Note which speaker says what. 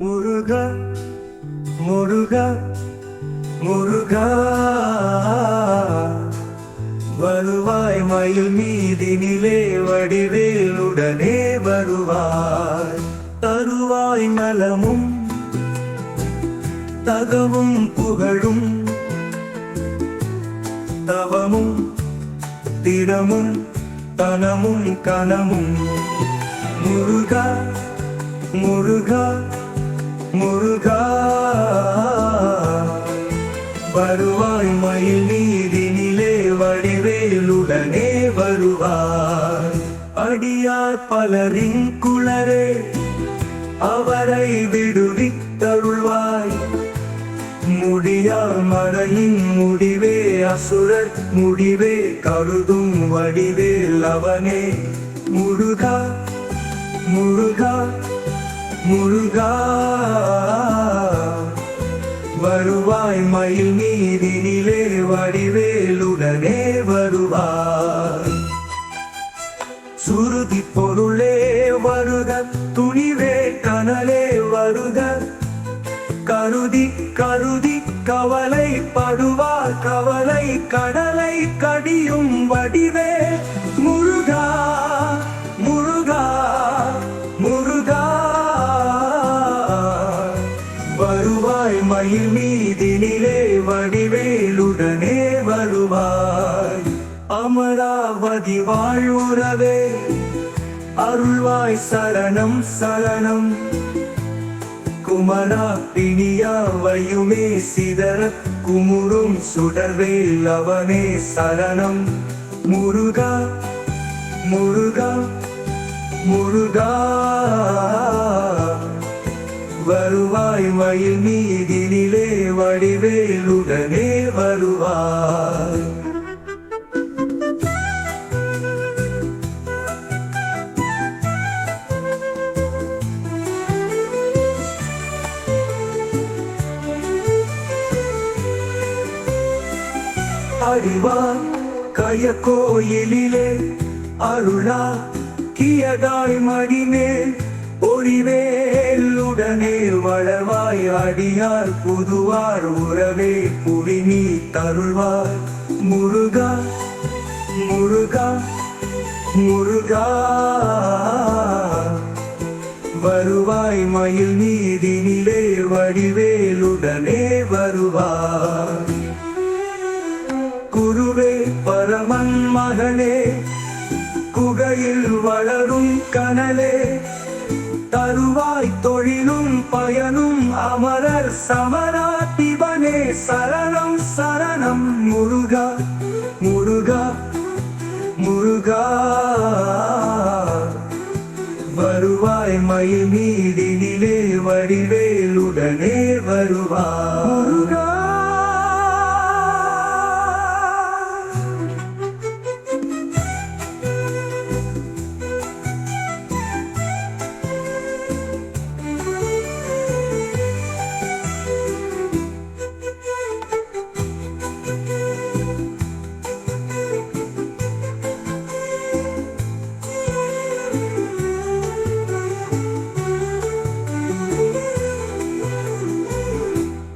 Speaker 1: முருக முருக முருகா. வருவாய் மயில் மீதினிலே வடிவேலுடனே வருவாய். தருவாய் நலமும் தகவும் புகழும் தவமும் திடமும் தனமும் கனமும். முருகா முருகா. முருகா வருவாய் மயில் நீதினிலே வடிவேலுடனே வருவாய் அடியார் பலரின் குளரே அவரை விடுவித்தருள்வாய். முடியா மறையின் முடிவே அசுரர் முடிவே கருதும் வடிவேல் அவனே. முருகா முருகா முருகா வருவாய் மயில் மீதினிலே வடிவேலுடனே வருவாய் சுருதி பொருளே வருக துணிவே கனலே வருக. கருதி கருதி கவலை படுவார் கவலை கடலை கடியும் வடிவே. மயில் மீதினிலே வடிவேலுடனே வருவாய். அமராவதி வாழ்வுறவே அருள்வாய் சரணம் சரணம். குமரா பிணியா வையுமே சிதற குமுறும் சுடர்வேல் அவனே சரணம். முருகா முருகா முருகா. வருவாய் மயில் மீதினிலே வடிவேலுடனே வருவாய். அறிவார் கய கோயிலிலே அருளா கியதாய் மடிமேல் ஒளிவேலுடனே வளர்வாய் அடியார் புதுவார் உறவே புவி நீ தருள்வார். முருகா முருகா முருகா. வருவாய் மயில் நீதினிலே வடிவேலுடனே வருவார். குருவே பரமன் மகனே குகையில் வளரும் கனலே தருவாய் தொழிலும் பயனும் அமரர் சமராதிபனே சரணம் சரணம் முருகா முருகா முருகா. வருவாய் மயில் மீதினிலே வடிவேலுடனே வருவாய். முருகா.